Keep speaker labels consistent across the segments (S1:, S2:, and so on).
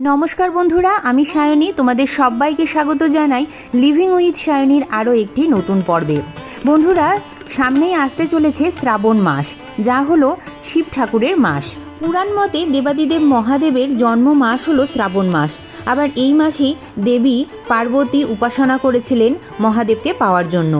S1: নমস্কার বন্ধুরা, আমি সায়নী, তোমাদের সবাইকে স্বাগত জানাই লিভিং উইথ সায়নীর আরও একটি নতুন পর্বে। বন্ধুরা, সামনেই আসতে চলেছে শ্রাবণ মাস, যা হলো শিব ঠাকুরের মাস। পুরাণ মতে দেবাদিদেব মহাদেবের জন্ম মাস হলো শ্রাবণ মাস। আবার এই মাসেই দেবী পার্বতী উপাসনা করেছিলেন মহাদেবকে পাওয়ার জন্য।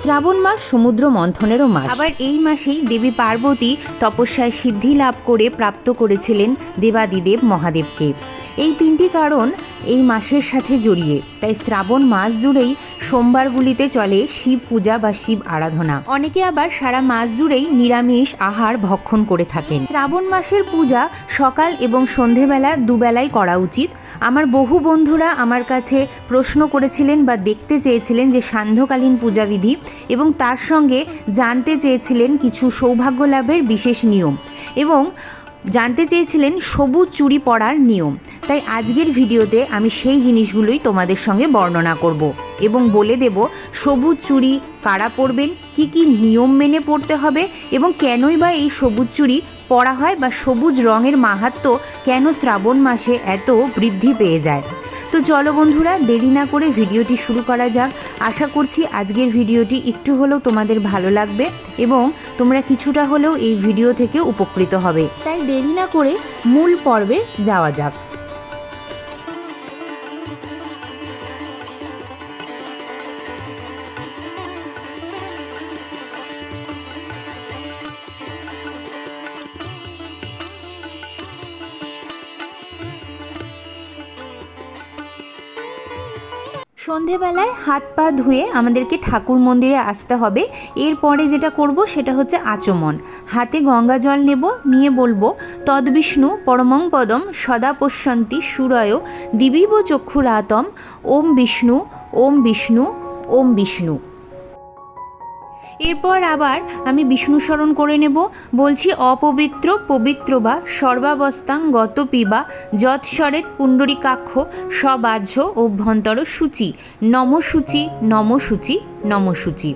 S1: শ্রাবণ মাস সমুদ্র মন্থনেরও মাস। আবার এই মাসেই দেবী পার্বতী তপস্যায় সিদ্ধি লাভ করে প্রাপ্ত করেছিলেন দেবাদিদেব মহাদেবকে। এই তিনটি কারণ এই মাসের সাথে জড়িয়ে। তাই শ্রাবণ মাস জুড়েই সোমবারগুলিতে চলে শিব পূজা বা শিব আরাধনা। অনেকে আবার সারা মাস জুড়েই নিরামিষ আহার ভক্ষণ করে থাকেন। শ্রাবণ মাসের পূজা সকাল এবং সন্ধেবেলা দুবেলাই করা উচিত। আমার বহু বন্ধুরা আমার কাছে প্রশ্ন করেছিলেন বা দেখতে চেয়েছিলেন যে সান্ধ্যকালীন পূজাবিধি এবং তার সঙ্গে জানতে চেয়েছিলেন কিছু সৌভাগ্য লাভের বিশেষ নিয়ম। এবং জানতে চেয়েছিলেন সবুজ চুড়ি পরার নিয়ম। তাই আজকের ভিডিওতে আমি সেই জিনিসগুলোই তোমাদের সঙ্গে বর্ণনা করব এবং বলে দেব সবুজ চুড়ি কারা পরবেন, কি কি নিয়ম মেনে পড়তে হবে এবং কেনই বা এই সবুজ চুড়ি পরা হয় বা সবুজ রঙের মাহাত্ম কেন শ্রাবণ মাসে এত বৃদ্ধি পেয়ে যায়। তো চলো বন্ধুরা, দেরি না করে ভিডিওটি শুরু করা যাক। আশা করছি আজকের ভিডিওটি একটু হলেও তোমাদের ভালো লাগবে এবং তোমরা কিছুটা হলেও এই ভিডিও থেকে উপকৃত হবে। তাই দেরি না করে মূল পর্বে যাওয়া যাক। সন্ধেবেলায় হাত পা ধুয়ে আমাদেরকে ঠাকুর মন্দিরে আসতে হবে। এরপরে যেটা করব সেটা হচ্ছে আচমন। হাতে গঙ্গা জল নেব, নিয়ে বলব তদ্বিষ্ণু পরমং পদম সদা পশ্যন্তি সুরয় দিবিব চক্ষুরাতম, ওম বিষ্ণু ওম বিষ্ণু ওম বিষ্ণু। এরপর আবার আমি বিষ্ণু স্মরণ করে নেব। বলছি, অপবিত্র, পবিত্র বা সর্বাবস্থাং গত পিবা যৎস্বরেত পুণ্ডরিকাক্ষ সবাহ্য অভ্যন্তর সূচি। নমসূচি নমসূচি নমসূচি।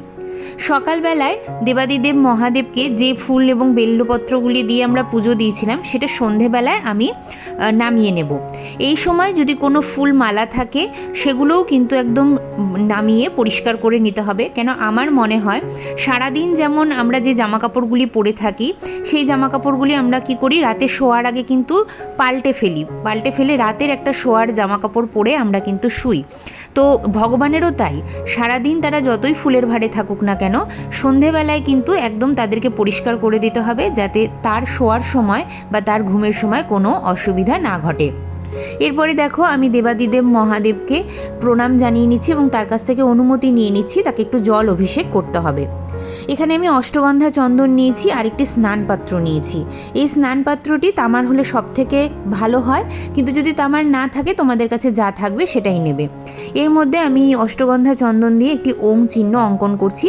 S1: সকালবেলায় দেবাদিদেব মহাদেবকে যে ফুল এবং বেল্লপত্রগুলি দিয়ে আমরা পুজো দিয়েছিলাম, সেটা সন্ধেবেলায় আমি নামিয়ে নেব। এই সময় যদি কোনো ফুল মালা থাকে, সেগুলোও কিন্তু একদম নামিয়ে পরিষ্কার করে নিতে হবে। কেন, আমার মনে হয় সারাদিন যেমন আমরা যে জামা কাপড়গুলি পরে থাকি, সেই জামা কাপড়গুলি আমরা কি করি, রাতে শোয়ার আগে কিন্তু পাল্টে ফেলি। পাল্টে ফেলে রাতের একটা শোয়ার জামা কাপড় পরে আমরা কিন্তু শুই। তো ভগবানেরও তাই। সারাদিন তারা যতই ফুলের ভারে থাকুক না কেন, সন্ধেবেলায় কিন্তু একদম তাদেরকে পরিষ্কার করে দিতে হবে যাতে তার শোয়ার সময় বা তার ঘুমের সময় কোনো অসুবিধা না ঘটে। এরপরে দেখো আমি দেবাদিদেব মহাদেবকে প্রণাম জানিয়ে নিচ্ছি এবং তার কাছ থেকে অনুমতি নিয়ে নিচ্ছি, তাকে একটু জল অভিষেক করতে হবে। এখানে আমি অষ্টগন্ধা চন্দন নিয়েছি আর একটি স্নান পাত্র নিয়েছি। এই স্নানপাত্রটি তামার হলে সব থেকে ভালো হয়, কিন্তু যদি তামার না থাকে, তোমাদের কাছে যা থাকবে সেটাই নেবে। এর মধ্যে আমি অষ্টগন্ধা চন্দন দিয়ে একটি ওম চিহ্ন অঙ্কন করছি।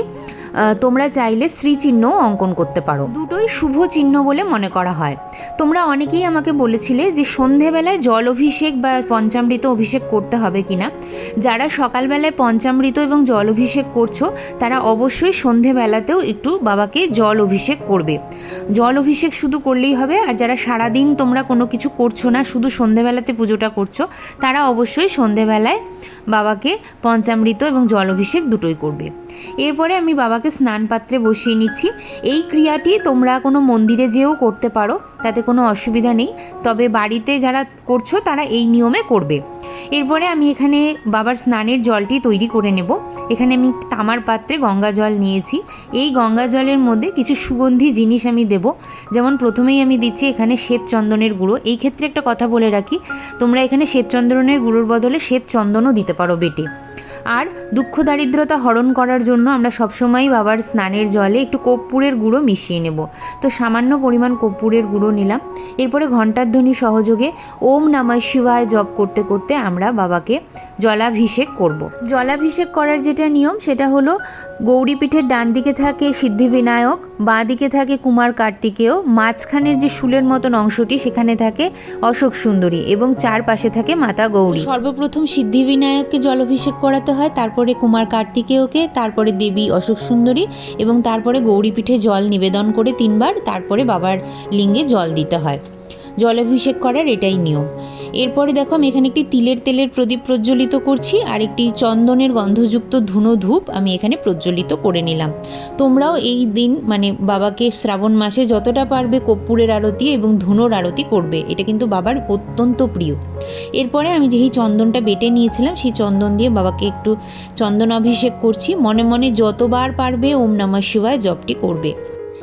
S1: তোমরা চাইলে শ্রী চিহ্নও অঙ্কন করতে পারো। দুটোই শুভ চিহ্ন বলে মনে করা হয়। তোমরা অনেকেই আমাকে বলেছিলে যে সন্ধেবেলায় জল অভিষেক বা পঞ্চামৃত অভিষেক করতে হবে কিনা। যারা সকালবেলায় পঞ্চামৃত এবং জল অভিষেক করছ, তারা অবশ্যই সন্ধেবেলাতেও একটু বাবাকে জল অভিষেক করবে। জল অভিষেক শুধু করলেই হবে, আর যারা সারাদিন তোমরা কোনো কিছু করছ না, শুধু সন্ধেবেলাতে পুজোটা করছ, তারা অবশ্যই সন্ধেবেলায় বাবাকে পঞ্চামৃত এবং জল অভিষেক দুটোই করবে। এরপরে আমি বাবাকে স্নান পাত্রে বসিয়ে নিচ্ছি। এই ক্রিয়াটি তোমরা কোনো মন্দিরে যেয়েও করতে পারো, তাতে কোনো অসুবিধা নেই। তবে বাড়িতে যারা করছ তারা এই নিয়মে করবে। এরপরে আমি এখানে বাবার স্নানের জলটি তৈরি করে নেব। এখানে আমি তামার পাত্রে গঙ্গা জল নিয়েছি। এই গঙ্গা জলের মধ্যে কিছু সুগন্ধি জিনিস আমি দেব। যেমন প্রথমেই আমি দিচ্ছি এখানে শ্বেত চন্দনের গুঁড়ো। এই ক্ষেত্রে একটা কথা বলে রাখি, তোমরা এখানে শ্বেত চন্দনের গুঁড়োর বদলে শ্বেত চন্দনও দিতে পারো বেটে। আর দুঃখ দারিদ্রতা হরণ করার জন্য আমরা সবসময় বাবার স্নানের জলে একটু কর্পূরের গুঁড়ো মিশিয়ে নেব। তো সামান্য পরিমাণ কর্পূরের গুঁড়ো নিলাম। এরপরে ঘণ্টার ধ্বনি সহযোগে ওম নামায় শিবায় জপ করতে করতে আমরা বাবাকে জলাভিষেক করব। জলাভিষেক করার যেটা নিয়ম, সেটা হলো গৌরী পিঠের ডান দিকে থাকে সিদ্ধিবিনায়ক, বাঁ দিকে থাকে কুমার কার্তিকেয়, মাঝখানের যে শুলের মতন অংশটি সেখানে থাকে অশোক সুন্দরী এবং চারপাশে থাকে মাতা গৌরী। সর্বপ্রথম সিদ্ধিবিনায়ককে জলাভিষেক করাতে হয়, তারপরে কুমার কার্তিকেয়কে, তারপরে দেবী অশোক সুন্দরী এবং তারপরে গৌরীপীঠে জল নিবেদন করে তিনবার, তারপরে বাবার লিঙ্গে জল দিতে হয়। জলাভিষেক করার এটাই নিয়ম। এরপরে দেখো আমি এখানে একটি তিলের তেলের প্রদীপ প্রজ্বলিত করছি, আর একটি চন্দনের গন্ধযুক্ত ধুনো ধূপ আমি এখানে প্রজ্বলিত করে নিলাম। তোমরাও এই দিন মানে বাবাকে শ্রাবণ মাসে যতটা পারবে কর্পূরের আরতি এবং ধুনোর আরতি করবে, এটা কিন্তু বাবার অত্যন্ত প্রিয়। এরপরে আমি যেই চন্দনটা বেটে নিয়েছিলাম, সেই চন্দন দিয়ে বাবাকে একটু চন্দন অভিষেক করছি। মনে মনে যতবার পারবে ওম নমঃ শিবায় জপটি করবে।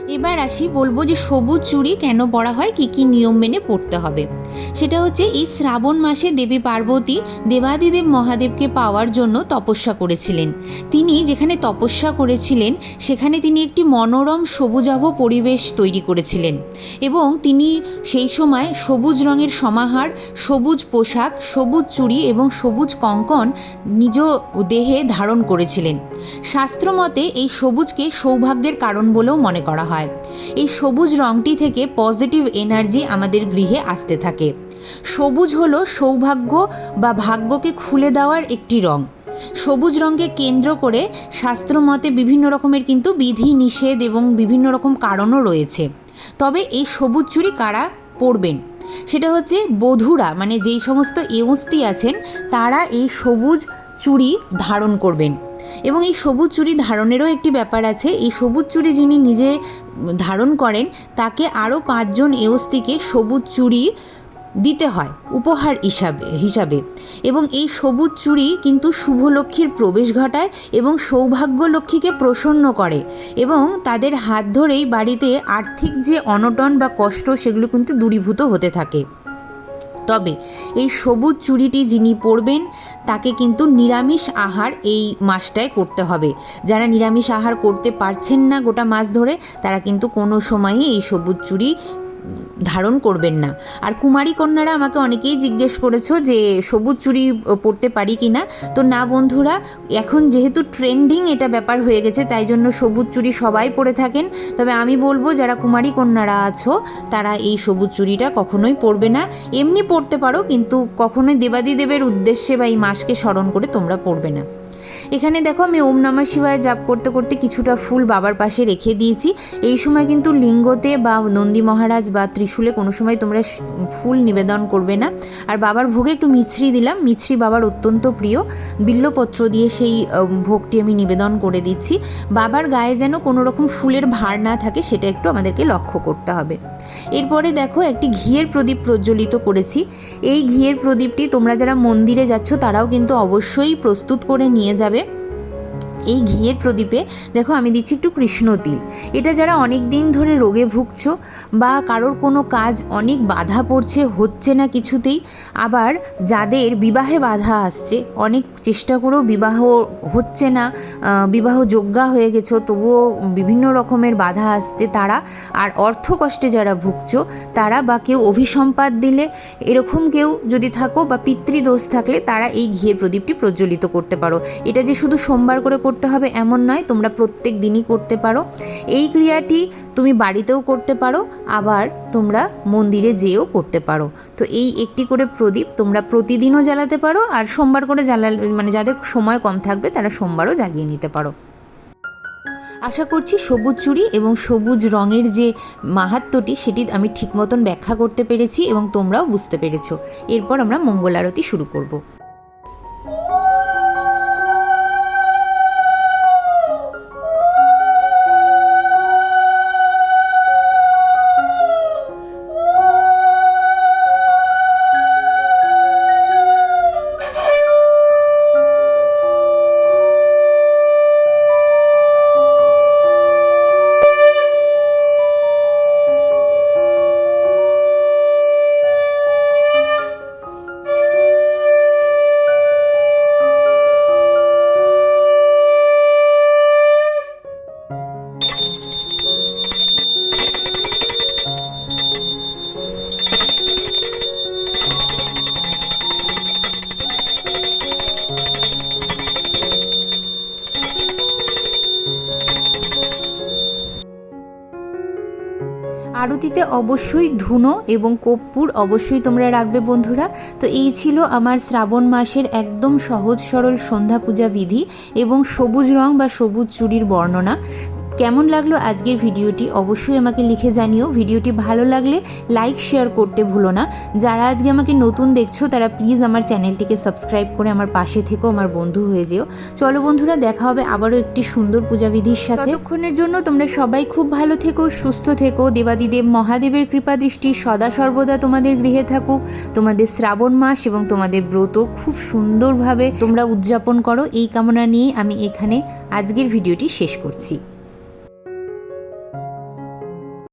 S1: এবার আসি বলব যে সবুজ চুড়ি কেন পরা হয়, কি কি নিয়ম মেনে পড়তে হবে। সেটা হচ্ছে এই শ্রাবণ মাসে দেবী পার্বতী দেবাদিদেব মহাদেবকে পাওয়ার জন্য তপস্যা করেছিলেন। তিনি যেখানে তপস্যা করেছিলেন, সেখানে তিনি একটি মনোরম সবুজাভ পরিবেশ তৈরি করেছিলেন এবং তিনি সেই সময় সবুজ রঙের সমাহার, সবুজ পোশাক, সবুজ চুড়ি এবং সবুজ কঙ্কন নিজ দেহে ধারণ করেছিলেন। শাস্ত্রমতে এই সবুজকে সৌভাগ্যের কারণ বলেও মনে করা হয়। এই সবুজ রঙটি থেকে পজিটিভ এনার্জি আমাদের গৃহে আসতে থাকে। সবুজ হলো সৌভাগ্য বা ভাগ্যকে খুলে দেওয়ার একটি রং। সবুজ রঙকে কেন্দ্র করে শাস্ত্রমতে বিভিন্ন রকমের কিন্তু বিধি, নিষেধ এবং বিভিন্ন রকম কারণও রয়েছে। তবে এই সবুজ চুরি কারা পরবেন? সেটা হচ্ছে বধূরা মানে যেই সমস্ত এউস্তি আছেন, তারা এই সবুজ চুড়ি ধারণ করবেন। এবং এই সবুজ চুড়ি ধারণেরও একটি ব্যাপার আছে, এই সবুজ চুড়ি যিনি নিজে ধারণ করেন, তাকে আরও পাঁচজন এওস্তিকে সবুজ চুড়ি দিতে হয়, উপহার হিসাবে হিসাবে। এবং এই সবুজ চুড়ি কিন্তু শুভলক্ষ্মীর প্রবেশ ঘটায় এবং সৌভাগ্য লক্ষ্মীকে প্রসন্ন করে। এবং তাদের হাত ধরেই বাড়িতে আর্থিক যে অনটন বা কষ্ট, সেগুলো কিন্তু দূরীভূত হতে থাকে। তবে এই সবুজ চুড়িটি যিনি পরবেন, তাকে কিন্তু নিরামিষ আহার এই মাসটায় করতে হবে। যারা নিরামিষ আহার করতে পারছেন না গোটা মাস ধরে, তারা কিন্তু কোনো সময়ই এই সবুজ চুড়ি ধারণ করবেন না। আর কুমারী কন্যারা আমাকে অনেকেই জিজ্ঞেস করেছ যে, সবুজ চুড়ি পরতে পারি কি না তো না বন্ধুরা, এখন যেহেতু ট্রেন্ডিং এটা ব্যাপার হয়ে গেছে, তাই জন্য সবুজ চুড়ি সবাই পরে থাকেন। তবে আমি বলব, যারা কুমারী কন্যারা আছো, তারা এই সবুজ চুড়িটা কখনোই পরবে না। এমনি পরতে পারো, কিন্তু কখনোই দেবাদিদেবের উদ্দেশ্যে বা এই মাসকে স্মরণ করে তোমরা পরবে না। এখানে দেখো আমি ওম নমা শিবায় জাপ করতে করতে কিছুটা ফুল বাবার পাশে রেখে দিয়েছি। এই সময় কিন্তু লিঙ্গতে বা নন্দী মহারাজ বা ত্রিশূলে কোনো সময় তোমরা ফুল নিবেদন করবে না। আর বাবার ভোগে একটু মিছরি দিলাম। মিছরি বাবার অত্যন্ত প্রিয়। বিল্লপত্র দিয়ে সেই ভোগটি আমি নিবেদন করে দিচ্ছি। বাবার গায়ে যেন কোনো রকম ফুলের ভার না থাকে, সেটা একটু আমাদেরকে লক্ষ্য করতে হবে। এরপরে দেখো একটি ঘিয়ের প্রদীপ প্রজ্বলিত করেছি। এই ঘিয়ের প্রদীপটি তোমরা যারা মন্দিরে যাচ্ছ তারাও কিন্তু অবশ্যই প্রস্তুত করে নিয়ে যাবে। এই ঘিয়ের প্রদীপে, দেখো আমি দিচ্ছি একটু কৃষ্ণ তিল। এটা যারা অনেক দিন ধরে রোগে ভুগছ বা কারোর কোনো কাজ অনেক বাধা পড়ছে, হচ্ছে না কিছুতেই, আবার যাদের বিবাহে বাধা আসছে, অনেক চেষ্টা করেও বিবাহ হচ্ছে না বিবাহ যোগ্যা হয়ে গেছো, তবুও বিভিন্ন রকমের বাধা আসছে তারা, আর অর্থ কষ্টে যারা ভুগছো, তারা বা কেউ অভিসম্পাদ দিলে, এরকম কেউ যদি থাকো বা পিতৃদোষ থাকলে, তারা এই ঘিয়ের প্রদীপটি প্রজ্বলিত করতে পারো। এটা যে শুধু সোমবার করে করতে হবে এমন নয়, তোমরা প্রত্যেক দিনই করতে পারো। এই ক্রিয়াটি তুমি বাড়িতেও করতে পারো, আবার তোমরা মন্দিরে যেয়েও করতে পারো। তো এই একটি করে প্রদীপ তোমরা প্রতিদিনও জ্বালাতে পারো, আর সোমবার করে জ্বালা মানে যাদের সময় কম থাকবে, তারা সোমবারও জ্বালিয়ে নিতে পারো। আশা করছি সবুজ চুড়ি এবং সবুজ রঙের যে মাহাত্ম্যটি, সেটি আমি ঠিক মতন ব্যাখ্যা করতে পেরেছি এবং তোমরাও বুঝতে পেরেছ। এরপর আমরা মঙ্গল আরতি শুরু করব। আরতিতে অবশ্যই ধুনো এবং কর্পূর অবশ্যই তোমরা রাখবে বন্ধুরা। তো এই ছিল আমার শ্রাবণ মাসের একদম সহজ সরল সন্ধ্যা পূজা বিধি এবং সবুজ রং বা সবুজ চুরির বর্ণনা। কেমন লাগল আজকের ভিডিওটি অবশ্যই আমাকে লিখে জানিও। ভিডিওটি ভালো লাগলে লাইক, শেয়ার করতে ভুলো না। যারা আজকে আমাকে নতুন দেখছ, তারা প্লিজ আমার চ্যানেলটিকে সাবস্ক্রাইব করে আমার পাশে থেকেও আমার বন্ধু হয়ে যেও। চলো বন্ধুরা, দেখা হবে আবারও একটি সুন্দর পূজাবিধির সাথে। ততক্ষণের জন্য তোমরা সবাই খুব ভালো থেকো, সুস্থ থেকো। দেবাদিদেব মহাদেবের কৃপা দৃষ্টি সদা সর্বদা তোমাদের গৃহে থাকুক। তোমাদের শ্রাবণ মাস এবং তোমাদের ব্রত খুব সুন্দরভাবে তোমরা উদযাপন করো। এই কামনা নিয়ে আমি এখানে আজকের ভিডিওটি শেষ করছি।